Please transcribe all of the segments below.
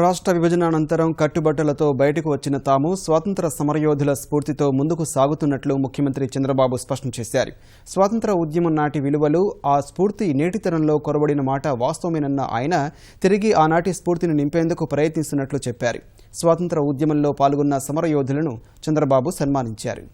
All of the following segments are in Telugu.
రాష్ట్ర విభజన అనంతరం కట్టుబట్టలతో బయటకు వచ్చిన తాము స్వాతంత్ర సమరయోధుల స్ఫూర్తితో ముందుకు సాగుతున్నట్లు ముఖ్యమంత్రి చంద్రబాబు స్పష్టం చేశారు. స్వాతంత్ర ఉద్యమం నాటి విలువలు ఆ స్ఫూర్తి నేటితరంలో కొరబడిన మాట వాస్తవమేనన్న ఆయన తిరిగి ఆనాటి స్ఫూర్తిని నింపేందుకు ప్రయత్నిస్తున్నట్లు చెప్పారు. స్వాతంత్ర ఉద్యమంలో పాల్గొన్న సమరయోధులను చంద్రబాబు సన్మానించారు.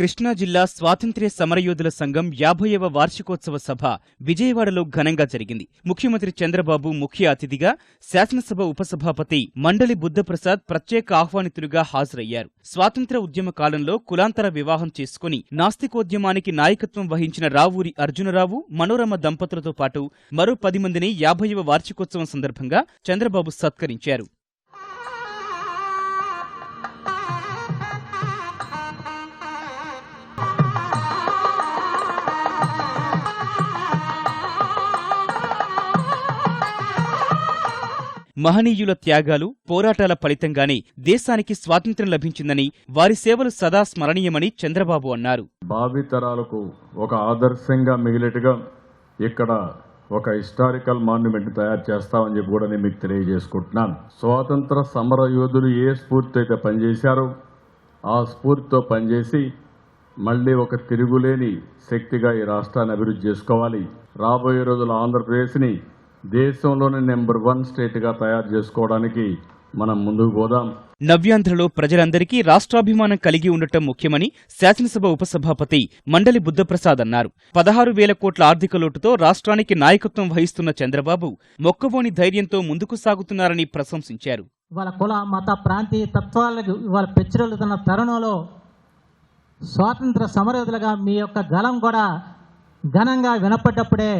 కృష్ణా జిల్లా స్వాతంత్ర్య సమరయోధుల సంఘం యాభైవ వార్షికోత్సవ సభ విజయవాడలో ఘనంగా జరిగింది. ముఖ్యమంత్రి చంద్రబాబు ముఖ్య అతిథిగా శాసనసభ ఉపసభాపతి మండలి బుద్ధప్రసాద్ ప్రత్యేక ఆహ్వానితులుగా హాజరయ్యారు. స్వాతంత్ర ఉద్యమ కాలంలో కులాంతర వివాహం చేసుకుని నాస్తికోద్యమానికి నాయకత్వం వహించిన రావూరి అర్జునరావు మనోరమ దంపతులతో పాటు మరో పది మందిని యాభైవ వార్షికోత్సవం సందర్భంగా చంద్రబాబు సత్కరించారు. మహనీయుల త్యాగాలు పోరాటాల ఫలితంగానే దేశానికి స్వాతంత్ర్యం లభించిందని వారి సేవలు సదా స్మరణీయమని చంద్రబాబు అన్నారు. భావితరాలకు ఒక ఆదర్శంగా మిగిలేట్టుగా ఇక్కడ ఒక హిస్టారికల్ మాన్యుమెంట్ తయారు చేస్తామని చెప్పి కూడా నేను మీకు తెలియజేసుకుంటున్నాను. స్వాతంత్ర సమర యోధులు ఏ స్ఫూర్తి అయితే పనిచేశారో ఆ స్ఫూర్తితో పనిచేసి మళ్ళీ ఒక తిరుగులేని శక్తిగా ఈ రాష్ట్రాన్ని అభివృద్ధి చేసుకోవాలి. రాబోయే రోజుల ఆంధ్రప్రదేశ్ని దేశంలోనే నెంబర్ వన్ స్టేట్గా తయారు చేసుకోవడానికి మనం ముందుకు పోదాం. నవ్యాంధ్రలో ప్రజలందరికీ రాష్ట్రాభిమానం కలిగి ఉండటం ముఖ్యమని శాసనసభ ఉపసభాపతి మండలి బుద్ధప్రసాద్ అన్నారు. పదహారు వేల కోట్ల ఆర్థిక లోటుతో రాష్ట్రానికి నాయకత్వం వహిస్తున్న చంద్రబాబు మొక్కవోని ధైర్యంతో ముందుకు సాగుతున్నారని ప్రశంసించారు. ఇవాళ కుల మత ప్రాంతీయ తత్వాలకు ఇవాళ పెచ్చురెళ్తున్న తరుణంలో స్వాతంత్ర సమరయోధులుగా మీ యొక్క గలం కూడా ఘనంగా వినపడ్డప్పుడే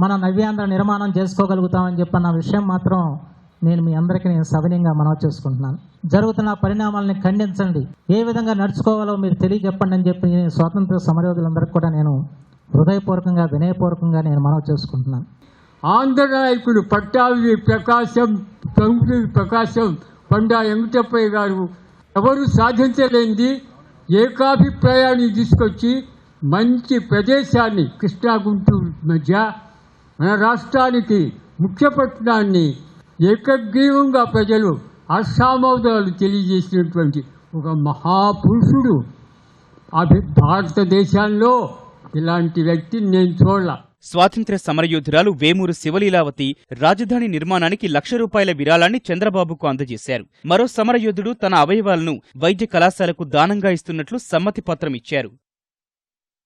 మన నవ్యాంధ్ర నిర్మాణం చేసుకోగలుగుతామని చెప్పన్న విషయం మాత్రం నేను మీ అందరికీ నేను సవినయంగా మనవి చేసుకుంటున్నాను. జరుగుతున్న పరిణామాలని ఖండించండి. ఏ విధంగా నడుచుకోవాలో మీరు తెలియజెప్పండి అని చెప్పి నేను స్వాతంత్ర సమరయోధులందరికీ కూడా నేను హృదయపూర్వకంగా వినయపూర్వకంగా నేను మనవి చేసుకుంటున్నాను. ఆంధ్ర నాయకుడు పట్టాభి ప్రకాశం ప్రముఖుడి ప్రకాశం పండా వెంకటప్పయ్య గారు ఎవరు సాధించలేనిది ఏకాభిప్రాయాన్ని తీసుకొచ్చి మంచి ప్రదేశాన్ని కృష్ణా గుంటూరు మధ్య మన రాష్ట్రానికి ముఖ్య పట్టణాన్ని ఏకగ్రీవంగా ప్రజలు హర్షామోదాలు తెలియజేసినటువంటి ఒక మహాపురుషుడు. అభి భారతదేశంలో ఇలాంటి వ్యక్తిని నేను చూడాల. స్వాతంత్ర్య సమరయోధురాలు వేమూరు శివలీలావతి రాజధాని నిర్మాణానికి లక్ష రూపాయల విరాళాన్ని చంద్రబాబుకు అందజేశారు. మరో సమరయోధుడు తన అవయవాలను వైద్య కళాశాలకు దానంగా ఇస్తున్నట్లు సమ్మతి పత్రం ఇచ్చారు.